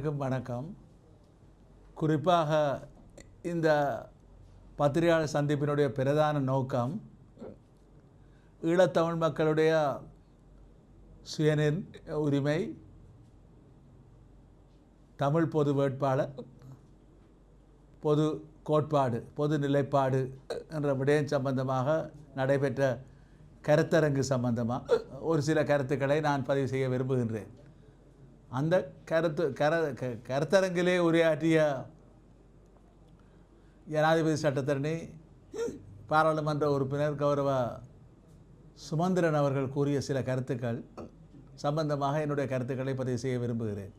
அனைவருக்கும் வணக்கம். குறிப்பாக இந்த பத்திரிகையாளர் சந்திப்பினுடைய பிரதான நோக்கம் ஈழத்தமிழ் மக்களுடைய சுயநிர் உரிமை தமிழ் பொது வேட்பாளர் பொது கோட்பாடு பொது நிலைப்பாடு என்ற விடயம் சம்பந்தமாக நடைபெற்ற கருத்தரங்கு சம்பந்தமாக ஒரு சில கருத்துக்களை நான் பதிவு செய்ய விரும்புகின்றேன். அந்த கருத்து கர க- கருத்தரங்கிலே உரையாற்றிய ஜனாதிபதி சட்டத்தரணி பாராளுமன்ற உறுப்பினர் கௌரவ சுமந்திரன் அவர்கள் கூறிய சில கருத்துக்கள் சம்பந்தமாக என்னுடைய கருத்துக்களை பதிவு செய்ய விரும்புகிறேன்.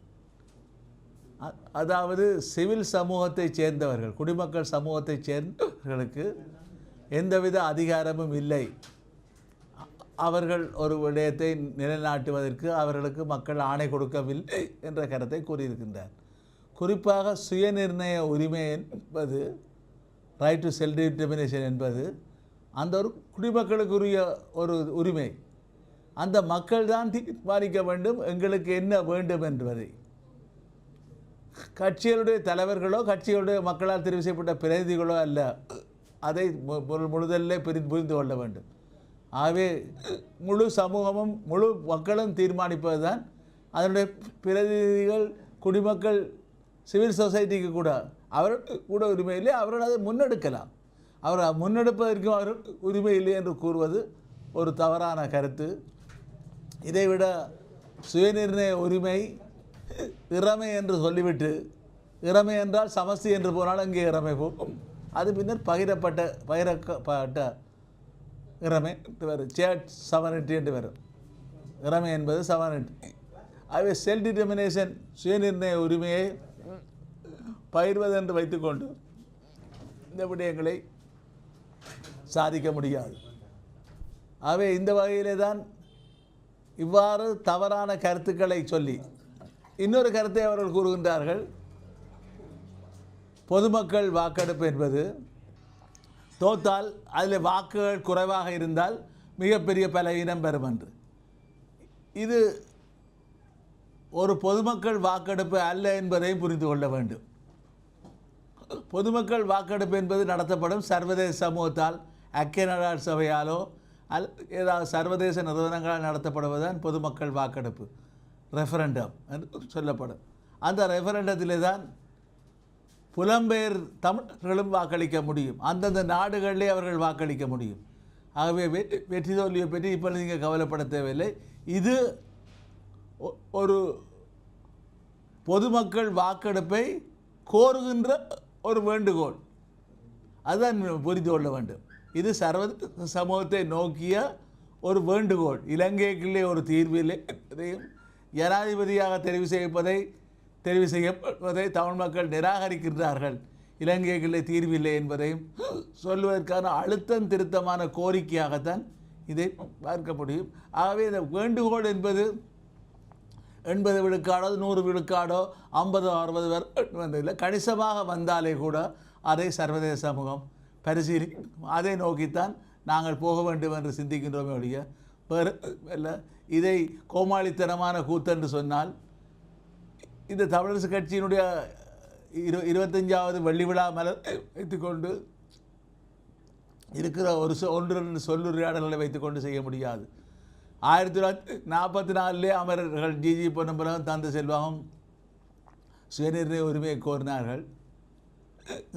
அதாவது சிவில் சமூகத்தைச் சேர்ந்தவர்கள் குடிமக்கள் சமூகத்தைச் சேர்ந்தவர்களுக்கு எந்தவித அதிகாரமும் இல்லை. அவர்கள் ஒரு விடயத்தை நிலைநாட்டுவதற்கு அவர்களுக்கு மக்கள் ஆணை கொடுக்கவில்லை என்ற கருத்தை கூறியிருக்கின்றார். குறிப்பாக சுயநிர்ணய உரிமை என்பது ரைட் டு செல்ஃப் டிட்டர்மினேஷன் என்பது அந்த ஒரு குடிமக்களுக்குரிய ஒரு உரிமை. அந்த மக்கள் தான் தீர்மானிக்க வேண்டும் எங்களுக்கு என்ன வேண்டும் என்பதை. கட்சிகளுடைய தலைவர்களோ கட்சிகளுடைய மக்களால் தெரிவு செய்யப்பட்ட பிரதிநிதிகளோ அல்ல. அதை முழுதல்ல புரிந்து புரிந்து கொள்ள வேண்டும். ஆகவே முழு சமூகமும் முழு மக்களும் தீர்மானிப்பது தான் அதனுடைய பிரதிநிதிகள் குடிமக்கள் சிவில் சொசைட்டிக்கு கூட. அவர் கூட உரிமை இல்லை அவர்கள் அதை முன்னெடுக்கலாம். அவர் முன்னெடுப்பதற்கும் அவர் உரிமை இல்லை என்று கூறுவது ஒரு தவறான கருத்து. இதைவிட சுயநிர்ணய உரிமை இறமை என்று சொல்லிவிட்டு இறமை என்றால் சமஸ்தி என்று போனால் அங்கே இறமை போகும். அது பின்னர் பகிரப்பட்ட பகிரப்பட்ட இறமை என்று சேட் சவனிட்டி என்று வரும். இறமை என்பது சவனிட்டி ஆகவே செல்ஃப் டிட்டர்மினேஷன் சுயநிர்ணய உரிமையை பகிர்வது என்று வைத்துக்கொண்டு இந்த விடயங்களை சாதிக்க முடியாது. ஆகவே இந்த வகையிலே தான் இவ்வாறு தவறான கருத்துக்களை சொல்லி இன்னொரு கருத்தை அவர்கள் கூறுகின்றார்கள். பொதுமக்கள் வாக்கெடுப்பு என்பது தோத்தால் அதில் வாக்குகள் குறைவாக இருந்தால் மிகப்பெரிய பலவீனம் பெறும் என்று. இது ஒரு பொதுமக்கள் வாக்கெடுப்பு அல்ல என்பதையும் புரிந்து கொள்ள வேண்டும். பொதுமக்கள் வாக்கெடுப்பு என்பது நடத்தப்படும் சர்வதேச சமூகத்தால் ஐக்கிய நாடார் சபையாலோ அல் ஏதாவது சர்வதேச நிறுவனங்களால் நடத்தப்படுவதுதான் பொதுமக்கள் வாக்கெடுப்பு ரெஃபரண்டம் என்று சொல்லப்படும். அந்த ரெஃபரண்டத்திலே தான் புலம்பெயர் தமிழர்களும் வாக்களிக்க முடியும். அந்தந்த நாடுகளிலே அவர்கள் வாக்களிக்க முடியும். ஆகவே வெற்றி வெற்றி தோல்வியை பற்றி இப்போ நீங்கள் கவலைப்பட தேவையில்லை. இது ஒ- ஒரு பொதுமக்கள் வாக்கெடுப்பை கோருகின்ற ஒரு வேண்டுகோள். அதுதான் புரிந்து கொள்ள வேண்டும். இது சர்வ சமூகத்தை நோக்கிய ஒரு வேண்டுகோள். இலங்கைக்குள்ளே ஒரு தீர்வில்லை என்பதையும் ஜனாதிபதியாக தெரிவு செய்யப்பதை தெரிவு செய்யப்படுவதை தமிழ் மக்கள் நிராகரிக்கின்றார்கள். இலங்கைக்குள்ளே தீர்வில்லை என்பதையும் சொல்வதற்கான அழுத்தம் திருத்தமான கோரிக்கையாகத்தான் இதை பார்க்க முடியும் ஆகவே இந்த வேண்டுகோள் என்பது எண்பது விழுக்காடோ நூறு விழுக்காடோ ஐம்பது அறுபது பேர் வந்ததில்லை. கணிசமாக வந்தாலே கூட அதை சர்வதேச சமூகம் பரிசீலி அதை நோக்கித்தான் நாங்கள் போக வேண்டும் என்று சிந்திக்கின்றோமே ஒழிய வேறு இல்லை. இதை கோமாளித்தனமான கூத்தென்று சொன்னால் இந்த தமிழரசு கட்சியினுடைய இரு இருபத்தஞ்சாவது வெள்ளி விழா மலர் வைத்துக்கொண்டு இருக்கிற ஒரு ஒன்று ரெண்டு சொல்லுரையாடல்களை வைத்துக்கொண்டு செய்ய முடியாது. ஆயிரத்தி தொள்ளாயிரத்தி நாற்பத்தி நாலுலே அமரர்கள் ஜிஜி பொன்னம்பலம் தந்த செல்வம் சுயநிர்ணய உரிமையை கோரினார்கள்.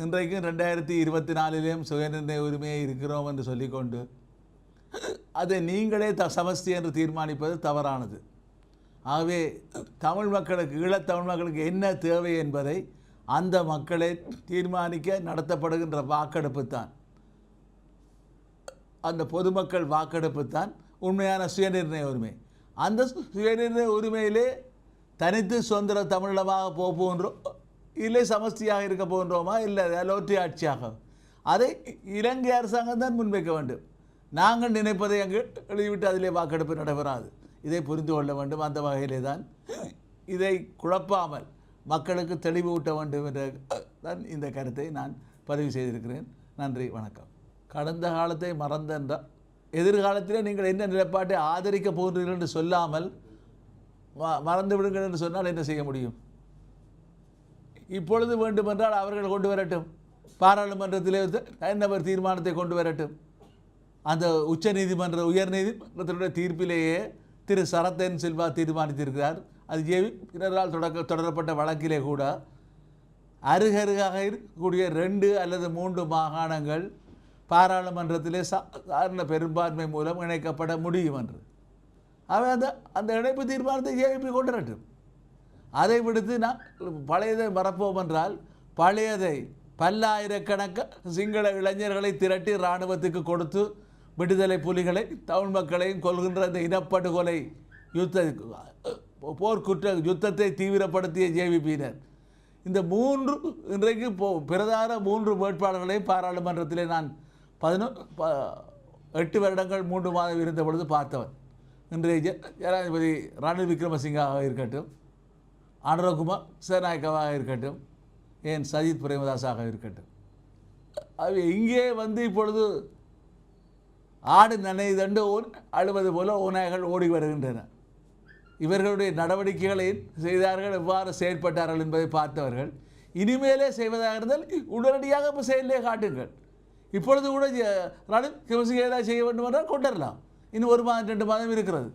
இன்றைக்கும் ரெண்டாயிரத்தி இருபத்தி நாலிலேயும் சுயநிர்ணய உரிமையை இருக்கிறோம் என்று சொல்லிக்கொண்டு அதை நீங்களே த சமஸ்தி என்று தீர்மானிப்பது தவறானது. ஆகவே தமிழ் மக்களுக்கு ஈழத்தமிழ் மக்களுக்கு என்ன தேவை என்பதை அந்த மக்களை தீர்மானிக்க நடத்தப்படுகின்ற வாக்கெடுப்பு தான் அந்த பொதுமக்கள் வாக்கெடுப்பு தான் உண்மையான சுயநிர்ணய உரிமை. அந்த சுயநிர்ணய உரிமையிலே தனித்து சுதந்திர தமிழமாக போக போகின்றோம் இல்லை சமஸ்தியாக இருக்க போகின்றோமா இல்லை லோற்றி ஆட்சியாக. அதை இலங்கை அரசாங்கம் தான் முன்வைக்க வேண்டும். நாங்கள் நினைப்பதை அங்கு எழுதிவிட்டு அதிலே வாக்கெடுப்பு நடைபெறாது. இதை புரிந்து கொள்ள வேண்டும். அந்த வகையிலே தான் இதை குழப்பாமல் மக்களுக்கு தெளிவூட்ட வேண்டும் என்ற தான் இந்த கருத்தை நான் பதிவு செய்திருக்கிறேன். நன்றி வணக்கம். கடந்த காலத்தை மறந்தென்றால் எதிர்காலத்தில் நீங்கள் என்ன நிலைப்பாட்டை ஆதரிக்க போகிறீர்கள் என்று சொல்லாமல் மறந்து விடுங்கள் என்று சொன்னால் என்ன செய்ய முடியும்? இப்பொழுது வேண்டுமென்றால் அவர்கள் கொண்டு வரட்டும். பாராளுமன்றத்திலே தனிநபர் தீர்மானத்தை கொண்டு வரட்டும். அந்த உச்ச நீதிமன்ற உயர் நீதிமன்றத்தினுடைய தீர்ப்பிலேயே திரு சரத்தன் சில்வா தீர்மானித்திருக்கிறார். அது ஜேவி பிறரால் தொடக்க தொடரப்பட்ட வழக்கிலே கூட அருகருகாக இருக்கக்கூடிய ரெண்டு அல்லது மூன்று மாகாணங்கள் பாராளுமன்றத்திலே சாதாரண பெரும்பான்மை மூலம் இணைக்கப்பட முடியும் என்று. அவை அந்த அந்த இணைப்பு தீர்மானத்தை ஜேபி கொண்டு வரட்டும் அதை விடுத்து நான் பழையதை மறப்போம் என்றால் பழையதை பல்லாயிரக்கணக்க சிங்கள இளைஞர்களை திரட்டி இராணுவத்துக்கு கொடுத்து விடுதலை புலிகளை தமிழ் மக்களையும் கொள்கின்ற அந்த இனப்படுகொலை யுத்த போர்க்குற்ற யுத்தத்தை தீவிரப்படுத்திய ஜேவிபியினர். இந்த மூன்று இன்றைக்கு போ பிரதான மூன்று வேட்பாளர்களை பாராளுமன்றத்திலே நான் பதினொ ப எட்டு வருடங்கள் மூன்று மாதம் இருந்த பொழுது பார்த்தவன். இன்றைய ஜனாதிபதி ரணில் விக்ரமசிங்காக இருக்கட்டும் அனுரகுமார் சேனாயக்காவாக இருக்கட்டும் ஏன் சஜித் பிரேமதாஸாக இருக்கட்டும். அவை இங்கே வந்து இப்பொழுது ஆடு நனைதண்டு ஓன் அழுவது போல ஓநாய்கள் ஓடி வருகின்றன. இவர்களுடைய நடவடிக்கைகளை செய்தார்கள் எவ்வாறு செயல்பட்டார்கள் என்பதை பார்த்தவர்கள் இனிமேலே செய்வதாக இருந்தால் உடனடியாக இப்போ செயலிலே காட்டுங்கள். இப்பொழுது கூட ஜ- ரணில் விமர்சிக்க ஏதாவது செய்ய வேண்டும் என்றால் கொண்டு வரலாம் இன்னும் ஒரு மாதம் ரெண்டு மாதம் இருக்கிறது.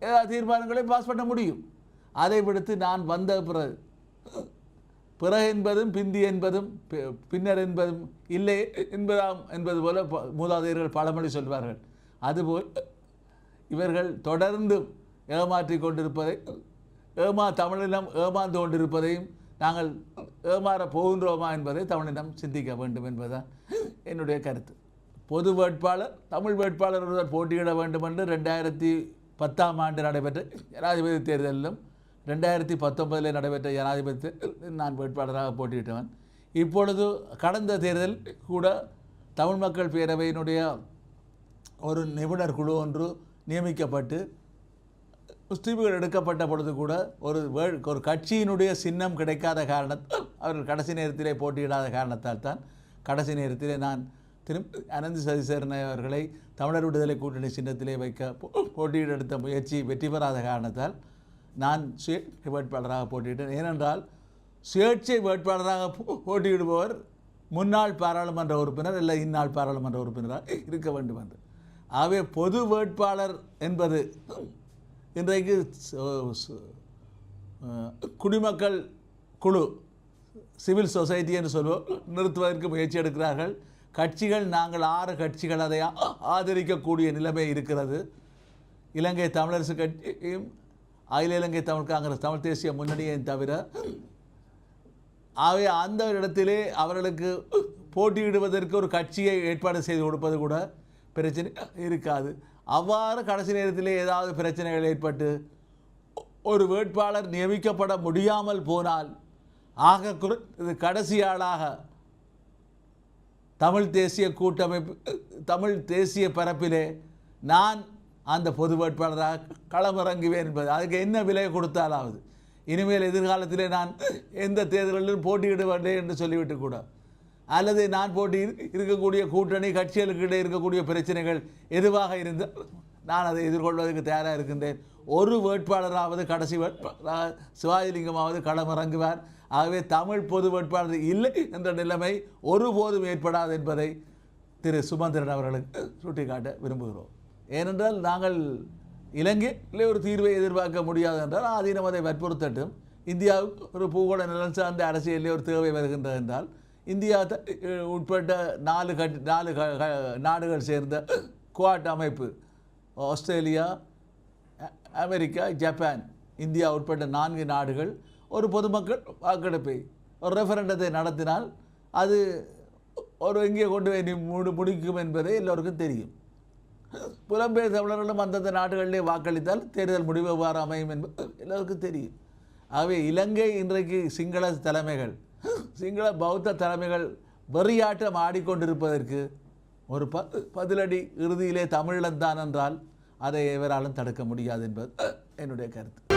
ஏதாவது தீர்மானங்களை பாஸ் பண்ண முடியும். அதை விடுத்து நான் வந்த பிறகு பிறகு என்பதும் பிந்தி என்பதும் பி- பின்னர் என்பதும் இல்லை என்பதாம் என்பது போல மூதாதையர்கள் பழமொழி சொல்வார்கள். அதுபோல் இவர்கள் தொடர்ந்து ஏமாற்றிக் கொண்டிருப்பதை ஏமா தமிழினம் ஏமாந்து கொண்டிருப்பதையும் நாங்கள் ஏமாற போகின்றோமா என்பதை தமிழினம் சிந்திக்க வேண்டும் என்பதுதான் என்னுடைய கருத்து. பொது வேட்பாளர் தமிழ் வேட்பாளர் ஒருவர் போட்டியிட வேண்டும் என்று ரெண்டாயிரத்தி பத்தாம் ஆண்டு நடைபெற்ற ஜனாதிபதி தேர்தலிலும் ரெண்டாயிரத்தி பத்தொன்பதில் நடைபெற்ற ஜனாதிபதி தேர்தலில் நான் வேட்பாளராக போட்டியிட்டவன். இப்பொழுது கடந்த தேர்தல் கூட தமிழ் மக்கள் பேரவையினுடைய ஒரு நிபுணர் குழு ஒன்று நியமிக்கப்பட்டு முஸ்லீம்கள் எடுக்கப்பட்ட பொழுது கூட ஒரு வே- ஒரு கட்சியினுடைய சின்னம் கிடைக்காத காரணத்தால் அவர்கள் கடைசி நேரத்திலே போட்டியிடாத காரணத்தால் தான் கடைசி நேரத்திலே நான் திரும்ப அனந்த் சதிசேரன் அவர்களை தமிழர் விடுதலை கூட்டணி சின்னத்திலே வைக்க போட்டியிட எடுத்த முயற்சி வெற்றி பெறாத காரணத்தால் நான் சுயேட்சை வேட்பாளராக போட்டியிட்டேன். ஏனென்றால் சுயேட்சை வேட்பாளராக போ- போட்டியிடுபவர் முன்னாள் பாராளுமன்ற உறுப்பினர் இல்லை இந்நாள் பாராளுமன்ற உறுப்பினராக இருக்க வேண்டும் என்று. ஆகவே பொது வேட்பாளர் என்பது இன்றைக்கு குடிமக்கள் குழு சிவில் சொசைட்டி என்று சொல்வோம் நிறுத்துவதற்கு முயற்சி எடுக்கிறார்கள். கட்சிகள் நாங்கள் ஆறு கட்சிகள் அதை ஆதரிக்கக்கூடிய நிலைமை இருக்கிறது. இலங்கை தமிழரசு கட்சியும் அகில இலங்கை தமிழ் காங்கிரஸ் தமிழ் தேசிய முன்னணியை தவிர ஆகவே அந்த இடத்திலே அவர்களுக்கு போட்டியிடுவதற்கு ஒரு கட்சியை ஏற்பாடு செய்து கொடுப்பது கூட பிரச்சனை இருக்காது. அவ்வாறு கடைசி நேரத்திலே ஏதாவது பிரச்சனைகள் ஏற்பட்டு ஒரு வேட்பாளர் நியமிக்கப்பட முடியாமல் போனால் ஆக குறை இது கடைசி ஆளாக தமிழ் தேசிய கூட்டமைப்பு தமிழ் தேசிய பரப்பிலே நான் அந்த பொது வேட்பாளராக களமிறங்குவேன் என்பது. அதுக்கு என்ன விலை கொடுத்தாலாவது? இனிமேல் எதிர்காலத்திலே நான் எந்த தேர்தலிலும் போட்டியிட வேண்டேன் என்று சொல்லிவிட்டு கூட. அல்லது நான் போட்டி இருக்கக்கூடிய கூட்டணி கட்சிகளுக்கு இடையே இருக்கக்கூடிய பிரச்சனைகள் எதுவாக இருந்தால் நான் அதை எதிர்கொள்வதற்கு தயாராக இருக்கின்றேன். ஒரு வேட்பாளராவது கடைசி வேட்பாளராக சிவாஜிலிங்கமாவது களமிறங்குவார். ஆகவே தமிழ் பொது வேட்பாளர் இல்லை என்ற நிலைமை ஒருபோதும் ஏற்படாது என்பதை திரு சுமந்திரன் அவர்களுக்கு சுட்டிக்காட்ட விரும்புகிறோம். ஏனென்றால் நாங்கள் இலங்கையிலே ஒரு தீர்வை எதிர்பார்க்க முடியாது என்றால் ஆதீனம் அதை வற்புறுத்தட்டும். இந்தியாவுக்கு ஒரு பூகோள நலன் சார்ந்த அரசியலே ஒரு தேவை வருகின்றது என்றால் இந்தியா த- உட்பட்ட நாலு கட் நாலு க- நாடுகள் சேர்ந்த குவாட் அமைப்பு ஆஸ்திரேலியா அ- அமெரிக்கா ஜப்பான் இந்தியா உட்பட்ட நான்கு நாடுகள் ஒரு பொதுமக்கள் வாக்கெடுப்பை ஒரு ரெஃபரண்டத்தை நடத்தினால் அது ஒரு எங்கே கொண்டு போய் முடி முடிக்கும் என்பதை எல்லோருக்கும் தெரியும். புலம்பெயர் தமிழர்களும் அந்தந்த நாடுகளிலே வாக்களித்தால் தேர்தல் முடிவு எவ்வாறு அமையும் என்பது எல்லோருக்கும் தெரியும். ஆகவே இலங்கை இன்றைக்கு சிங்கள தலைமைகள் சிங்கள பௌத்த தலைமைகள் வெறியாட்டம் ஆடிக்கொண்டிருப்பதற்கு ஒரு ப பதிலடி இறுதியிலே தமிழன்தான் என்றால் அதை எவராலும் தடுக்க முடியாது என்பது என்னுடைய கருத்து.